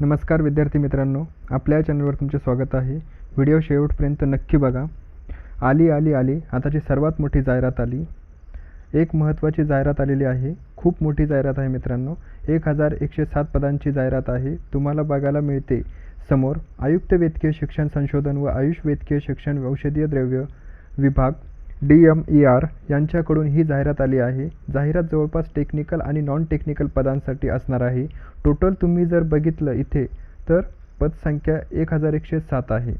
नमस्कार विद्यार्थी मित्रांनो आपल्या चॅनलवर तुमचे स्वागत आहे. व्हिडिओ शेवटपर्यंत नक्की बघा. आली आली आली आताची सर्वात मोठी जाहिरात आली. एक महत्त्वाची जाहिरात आलेली आहे. खूप मोठी जाहिरात आहे मित्रांनो. एक हजार एकशे सात पदांची जाहिरात आहे. तुम्हाला बघायला मिळते. समोर आयुक्त वैद्यकीय शिक्षण संशोधन व आयुष वैद्यकीय शिक्षण औषधीय द्रव्य विभाग डी एम ई आर यांच्याकडून ही जाहिरात आली आहे. जाहिरात जवळपास टेक्निकल आणि नॉन टेक्निकल पदांसाठी असणार आहे. टोटल तुम्ही जर बघितलं इथे तर पदसंख्या एक हजार एकशे सात आहे.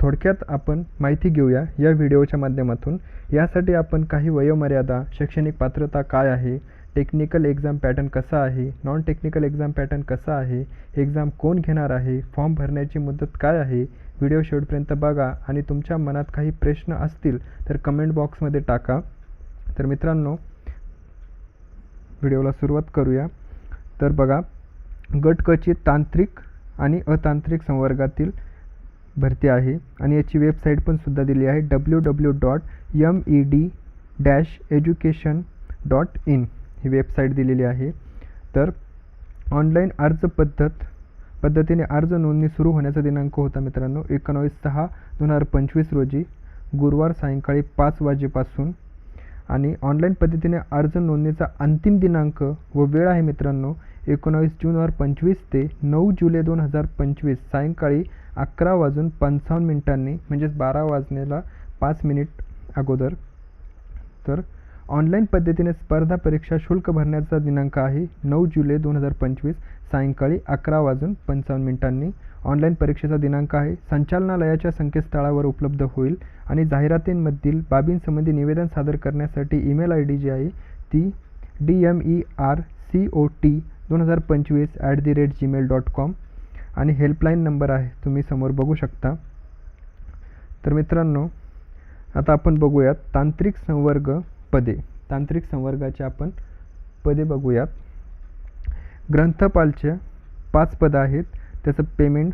थोडक्यात आपण माहिती घेऊया या व्हिडिओच्या माध्यमातून. यासाठी आपण काही वयोमर्यादा शैक्षणिक पात्रता काय आहे टेक्निकल एक्झाम पॅटर्न कसा आहे नॉन टेक्निकल एक्झाम पॅटर्न कसा आहे एक्झाम कोण घेणार आहे फॉर्म भरण्याची मुदत काय आहे व्हिडिओ शेवटपर्यंत बघा आणि तुमच्या मनात काही प्रश्न असतील तर कमेंट बॉक्समध्ये टाका. तर मित्रांनो व्हिडिओला सुरुवात करूया. तर बघा गट कची तांत्रिक आणि अतांत्रिक संवर्गातील भरती आहे आणि याची वेबसाईट पण सुद्धा दिली आहे W W dot M E D dash education dot in he website दिलेली आहे. तर ऑनलाईन अर्ज पद्धत पद्धतीने अर्ज नोंदणी सुरू होण्याचा दिनांक होता मित्रांनो. एकोणावीस सहा दोन हजार पंचवीस रोजी गुरुवार सायंकाळी पाच वाजेपासून आणि ऑनलाईन पद्धतीने अर्ज नोंदणीचा अंतिम दिनांक व वेळ आहे मित्रांनो एकोणावीस जून हजार पंचवीस ते नऊ जुलै दोन हजार पंचवीस सायंकाळी अकरा वाजून पंचावन्न मिनिटांनी म्हणजेच बारा वाजण्याला पाच मिनिट अगोदर. तर ऑनलाईन पद्धतीने स्पर्धा परीक्षा शुल्क भरण्याचा दिनांक आहे. नऊ जुलै दोन हजार पंचवीस सायंकाळी अकरा वाजून पंचावन्न मिनिटांनी ऑनलाईन परीक्षेचा दिनांक आहे. संचालनालयाच्या संकेतस्थळावर उपलब्ध होईल आणि जाहिरातींमधील बाबींसंबंधी निवेदन सादर करण्यासाठी ईमेल आय डी जी आहे ती D M E R C O T दोन हजार पंचवीस at the rate Gmail dot com आणि हेल्पलाईन नंबर आहे. तुम्ही समोर बघू शकता. तर मित्रांनो आता आपण बघूयात तांत्रिक संवर्ग पदे तांत्रिक संवर्गाचे आपण पदे बघूयात. ग्रंथपालच्या पाच पदं आहेत. त्याचं पेमेंट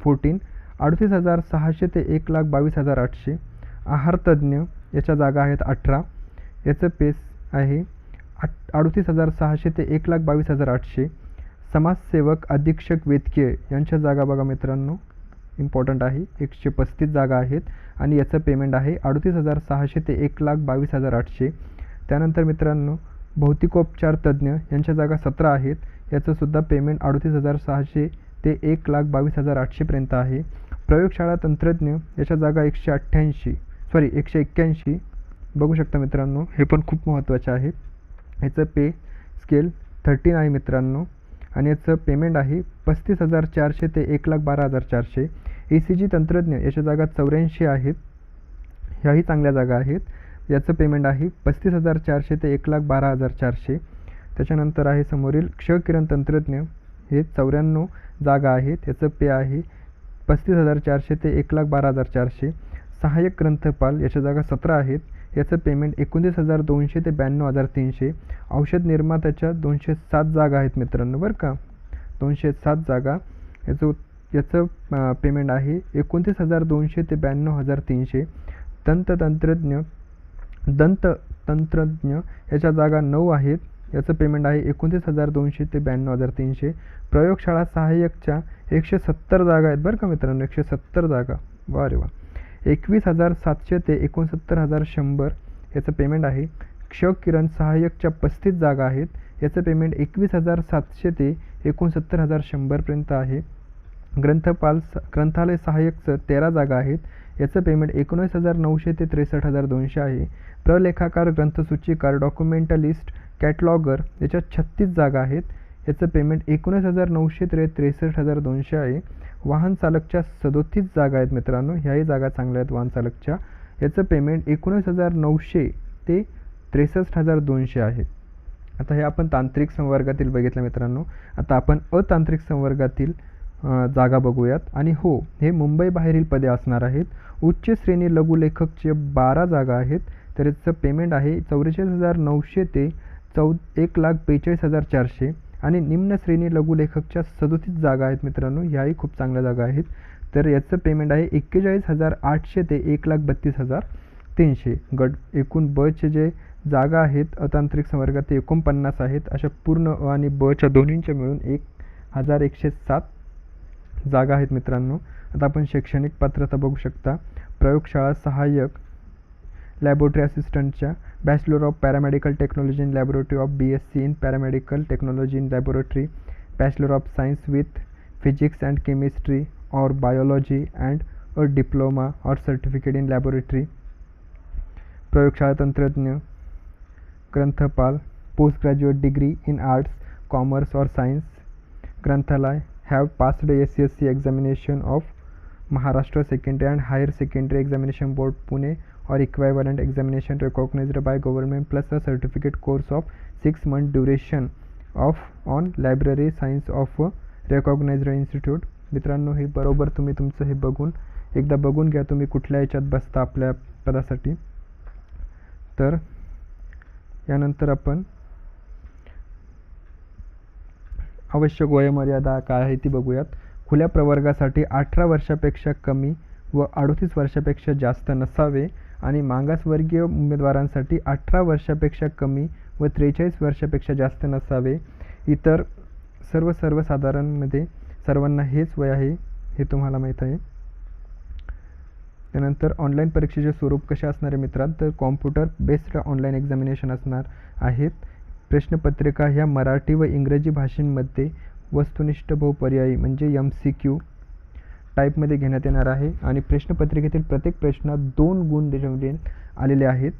फोर्टीन अडतीस हजार सहाशे ते एक लाख बावीस हजार आठशे. आहारतज्ज्ञ याच्या जागा आहेत अठरा. याचं पेस आहे आठ अडतीस हजार सहाशे ते एक लाख बावीस हजार आठशे. समाजसेवक अधीक्षक वेदकीय यांच्या जागा बघा मित्रांनो. इम्पॉर्टंट आहे. एकशे पस्तीस जागा आहेत आणि याचं पेमेंट आहे अडतीस हजार सहाशे ते एक लाख बावीस हजार आठशे. त्यानंतर मित्रांनो भौतिकोपचार तज्ज्ञ यांच्या जागा सतरा आहेत. याचंसुद्धा पेमेंट अडतीस हजार सहाशे ते एक लाख बावीस हजार आठशेपर्यंत आहे. प्रयोगशाळा तंत्रज्ञ याच्या जागा एकशे अठ्ठ्याऐंशी सॉरी एकशे एक्क्याऐंशी. बघू शकता मित्रांनो हे पण खूप महत्त्वाचं आहे. याचं पे स्केल थर्टीन आहे मित्रांनो. आणि याचं पेमेंट आहे पस्तीस हजार चारशे ते एक लाख बारा हजार चारशे. ए सी जी तंत्रज्ञ याच्या जागा चौऱ्याऐंशी आहेत. ह्याही चांगल्या जागा आहेत. याचं पेमेंट आहे पस्तीस हजार चारशे ते एक लाख बारा हजार चारशे. त्याच्यानंतर आहे समोरील क्षकिरण तंत्रज्ञ. हे चौऱ्याण्णव जागा आहेत. याचं पे आहे पस्तीस हजार चारशे ते एक लाख बारा हजार चारशे. सहाय्यक ग्रंथपाल याच्या जागा सतरा आहेत. याचं पेमेंट एकोणतीस हजार दोनशे ते ब्याण्णव हजार तीनशे. औषध निर्मात्याच्या दोनशे सात जागा आहेत मित्रांनो बरं का? दोनशे सात जागा. याचं याचं पेमेंट आहे एकोणतीस हजार दोनशे ते ब्याण्णव हजार तीनशे. दंततंत्रज्ञ दंततंत्रज्ञ याच्या जागा नऊ आहेत. याचं पेमेंट आहे एकोणतीस हजार दोनशे ते ब्याण्णव हजार तीनशे. प्रयोगशाळा सहाय्यकच्या एकशे सत्तर जागा आहेत बरं का मित्रांनो एकशे सत्तर जागा. वा रे वा. एकवीस हजार सातशे ते एकोणसत्तर हजार शंभर याचं पेमेंट आहे. क्ष किरण सहाय्यकच्या पस्तीस जागा आहेत. याचं पेमेंट एकवीस हजार सातशे ते एकोणसत्तर हजार शंभरपर्यंत आहे. ग्रंथपाल स ग्रंथालय सहाय्यकचं तेरा जागा आहेत. याचं पेमेंट एकोणीस हजार नऊशे ते त्रेसष्ट हजार दोनशे आहे. प्रलेखाकार ग्रंथसूचीकार डॉक्युमेंटलिस्ट कॅटलॉगर याच्यात छत्तीस जागा आहेत. याचं पेमेंट एकोणीस हजार नऊशे त्रे त्रेसष्ट हजार दोनशे आहे. वाहन चालकच्या सदोतीस जागा आहेत मित्रांनो. ह्याही जागा चांगल्या आहेत वाहन चालकच्या. याचं पेमेंट एकोणीस हजार नऊशे ते त्रेसष्ट हजार दोनशे आहे. आता हे आपण तांत्रिक संवर्गातील बघितलं मित्रांनो. आता आपण अतांत्रिक संवर्गातील जागा बघूयात. आणि हो हे मुंबई बाहेरील पदे असणार आहेत. उच्च श्रेणी लघुलेखकचे बारा जागा आहेत. तर याचं पेमेंट आहे चौवेचाळीस हजार नऊशे ते चौ एक लाख बेचाळीस हजार चारशे. आणि निम्न श्रेणी लघुलेखकच्या सदोतीस जागा आहेत मित्रांनो ह्याही खूप चांगल्या जागा आहेत. तर याचं पेमेंट आहे एक्केचाळीस हजार आठशे ते एक लाख बत्तीस हजार तीनशे. गट एकूण बचे जे जागा आहेत अतांत्रिक संवर्गात ते एकोणपन्नास आहेत. अशा पूर्ण अ आणि बच्या दोन्हींच्या मिळून एक हजार एकशे सात जागा आहेत मित्रांनो. आता आपण शैक्षणिक पात्रता बघू शकता. प्रयोगशाळा सहाय्यक laboratory असिस्टंटच्या bachelor of paramedical technology in laboratory of B S C in paramedical technology in laboratory bachelor of science with physics and chemistry और बायोलॉजी अँड अ डिप्लोमा और सर्टिफिकेट इन लॅबोरेटरी प्रयोगशाळा तंत्रज्ञ ग्रंथपाल post graduate degree in arts commerce और science ग्रंथालय have passed S C S C examination of Maharashtra secondary and higher secondary examination board Pune or equivalent examination recognised by government plus a certificate course of six month duration of on library science of recognised institute मित्रांनो हे बरोबर तुम्ही तुमचं हे बघून एकदा बघून घ्या तुम्ही कुठल्या याच्यात बसता आपल्या पदासाठी. तर यानंतर आपण आवश्यक वयोमर्यादा काय आहे ती बघूयात. खुल्या प्रवर्गासाठी अठरा वर्षापेक्षा कमी व अडतीस वर्षापेक्षा जास्त नसावे आणि मागासवर्गीय उमेदवारांसाठी अठरा वर्षापेक्षा कमी व त्रेचाळीस वर्षापेक्षा जास्त नसावे. इतर सर्व सर्वसाधारणमध्ये सर्वांना हेच वय आहे हे तुम्हाला माहीत आहे. त्यानंतर ऑनलाईन परीक्षेचे स्वरूप कसे असणार आहे तर कॉम्प्युटर बेस्ड ऑनलाईन एक्झामिनेशन असणार आहेत. प्रश्नपत्रिका ह्या मराठी व इंग्रजी भाषेंमध्ये वस्तुनिष्ठ बहुपर्यायी म्हणजे एम सी क्यू टाईपमध्ये घेण्यात येणार आहे. आणि प्रश्नपत्रिकेतील प्रत्येक प्रश्नात दोन गुण देण्यात आलेले आहेत.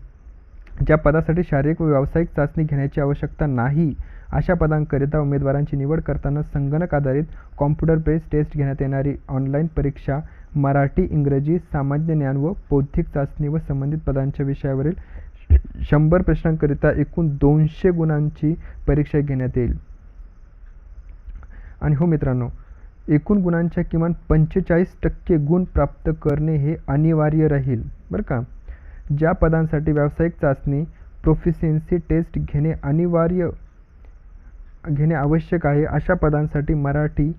ज्या पदासाठी शारीरिक व व्यावसायिक चाचणी घेण्याची आवश्यकता नाही अशा पदांकरिता उमेदवारांची निवड करताना संगणक आधारित कॉम्प्युटर बेस्ड टेस्ट घेण्यात येणारी ऑनलाईन परीक्षा मराठी इंग्रजी सामान्य ज्ञान व बौद्धिक चाचणी व संबंधित पदांच्या विषयावरील शंभर प्रश्नांकरिता एकूण दोनशे गुणांची परीक्षा घेण्यात येईल. आणि हो मित्रांनो एकूण गुणांच्या किमान पंचेचाळीस टक्के गुण प्राप्त करणे हे अनिवार्य राहील बरं का? ज्या पदांसाठी व्यावसायिक चाचणी प्रोफिशियन्सी टेस्ट घेणे अनिवार्य घेणे आवश्यक आहे अशा पदांसाठी मराठी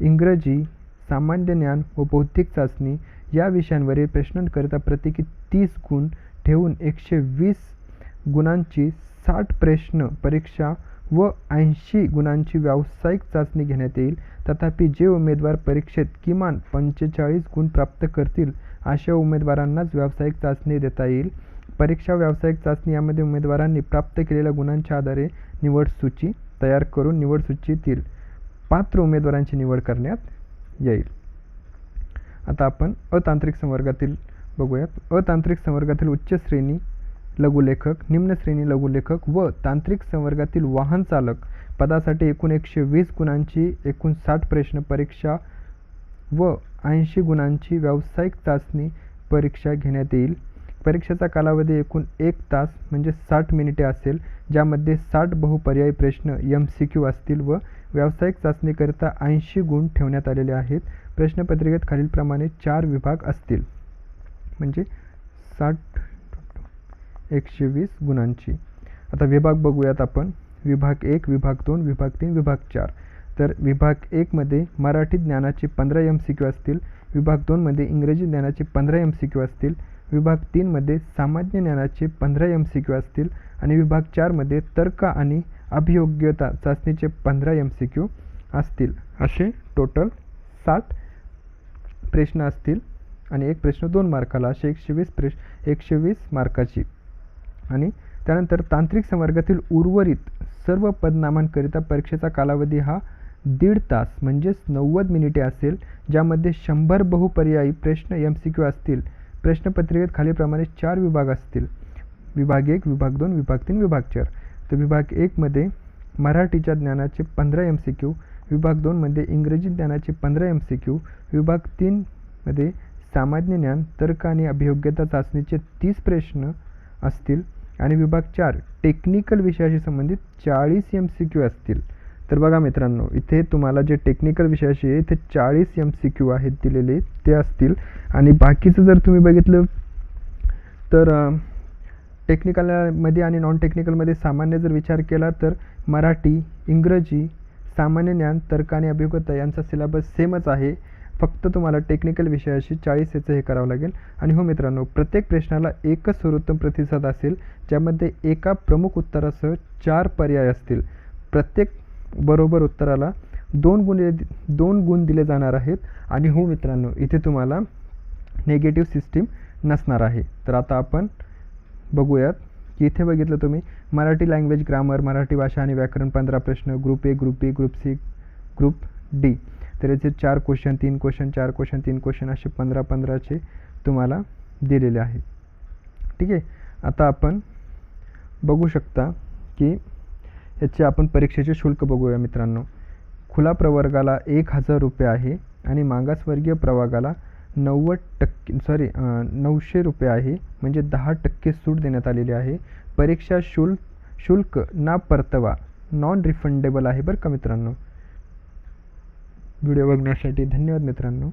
इंग्रजी सामान्य ज्ञान व बौद्धिक चाचणी या विषयांवरील प्रश्नांकरिता प्रत्येकी तीस गुण ठेवून एकशे वीस गुणांची साठ प्रश्न परीक्षा व ऐंशी गुणांची व्यावसायिक चाचणी घेण्यात येईल. तथापि जे उमेदवार परीक्षेत किमान पंचेचाळीस गुण प्राप्त करतील अशा उमेदवारांनाच व्यावसायिक चाचणी देता येईल. परीक्षा व्यावसायिक चाचणी यामध्ये उमेदवारांनी प्राप्त केलेल्या गुणांच्या आधारे निवड सूची तयार करून निवड सूचीतील पात्र उमेदवारांची निवड करण्यात येईल. आता आपण अतांत्रिक संवर्गातील बघूयात. अतांत्रिक संवर्गातील उच्च श्रेणी लघुलेखक निम्न श्रेणी लघुलेखक व तांत्रिक संवर्गातील वाहन चालक पदासाठी एकूण एकशे वीस गुणांची एकूण साठ प्रश्न परीक्षा व ऐंशी गुणांची व्यावसायिक चाचणी परीक्षा घेण्यात येईल. परीक्षेचा कालावधी एकूण एक तास म्हणजे साठ मिनिटे असेल ज्यामध्ये साठ बहुपर्यायी प्रश्न एम सी क्यू असतील व व्यावसायिक चाचणीकरिता ऐंशी गुण ठेवण्यात आलेले आहेत. प्रश्नपत्रिकेत खालीलप्रमाणे चार विभाग असतील. म्हणजे साठ एकशे वीस गुणांची. आता विभाग बघूयात आपण. विभाग एक विभाग दोन विभाग तीन विभाग चार. तर विभाग एकमध्ये मराठी ज्ञानाचे पंधरा एम सी क्यू असतील. विभाग दोनमध्ये इंग्रजी ज्ञानाचे पंधरा एम सी क्यू असतील. विभाग तीनमध्ये सामान्य ज्ञानाचे पंधरा एम सी क्यू असतील. आणि विभाग चारमध्ये तर्क आणि अभियोग्यता चाचणीचे पंधरा एम सी क्यू असतील. असे टोटल साठ प्रश्न असतील. आणि एक प्रश्न दोन मार्काला असे एकशे वीस प्रश्न एकशे वीस मार्काची. आणि त्यानंतर तांत्रिक संवर्गातील उर्वरित सर्व पदनामांकरिता परीक्षेचा कालावधी हा दीड तास म्हणजेच नव्वद मिनिटे असेल ज्यामध्ये शंभर बहुपर्यायी प्रश्न एम सी क्यू असतील. प्रश्नपत्रिकेत खालीलप्रमाणे चार विभाग असतील. विभाग एक विभाग दोन विभाग तीन विभाग चार. तर विभाग एकमध्ये मराठीच्या ज्ञानाचे पंधरा एम सी क्यू विभाग दोनमध्ये इंग्रजी ज्ञानाचे पंधरा एम सी क्यू विभाग तीनमध्ये सामान्य ज्ञान तर्क आणि अभियोग्यता चाचणीचे तीस प्रश्न असतील आणि विभाग चार टेक्निकल विषयाशी संबंधित चाळीस एम सी क्यू असतील. तर बघा मित्रांनो इथे तुम्हाला जे टेक्निकल विषयाशी आहे इथे चाळीस एम सी क्यू आहेत दिलेले ते असतील. आणि बाकीचं जर तुम्ही बघितलं तर टेक्निकलमध्ये आणि नॉन टेक्निकलमध्ये सामान्य जर विचार केला तर मराठी इंग्रजी सामान्य ज्ञान तर्क आणि अभियोग्यता यांचा सिलेबस सेमच आहे. फक्त तुम्हाला टेक्निकल विषयाशी चाळीस याचं हे करावं लागेल. आणि हो मित्रांनो प्रत्येक प्रश्नाला एकच सर्वोत्तम प्रतिसाद असेल ज्यामध्ये एका प्रमुख उत्तरासह चार पर्याय असतील. प्रत्येक बरोबर उत्तराला दोन गुण दोन गुण दिले जाणार आहेत. आणि हो मित्रांनो इथे तुम्हाला नेगेटिव्ह सिस्टीम नसणार आहे. तर आता आपण बघूयात की इथे बघितलं तुम्ही मराठी लँग्वेज ग्रामर मराठी भाषा आणि व्याकरण पंधरा प्रश्न group A group B group C group D तर याचे चार क्वेश्चन तीन क्वेश्चन चार क्वेश्चन तीन क्वेश्चन असे पंधरा पंधराचे तुम्हाला दिलेले आहे. ठीक आहे? आता आपण बघू शकता की याचे आपण परीक्षेचे शुल्क बघूया मित्रांनो. खुला प्रवर्गाला एक हजार रुपये आहे आणि मागासवर्गीय प्रवर्गाला नव्वद टक्के सॉरी नऊशे रुपये आहे. म्हणजे दहा टक्के सूट देण्यात आलेली आहे. परीक्षा शुल्क शुल्क ना परतवा नॉन रिफंडेबल आहे बरं का मित्रांनो? व्हिडिओ बघण्यासाठी धन्यवाद मित्रांनो.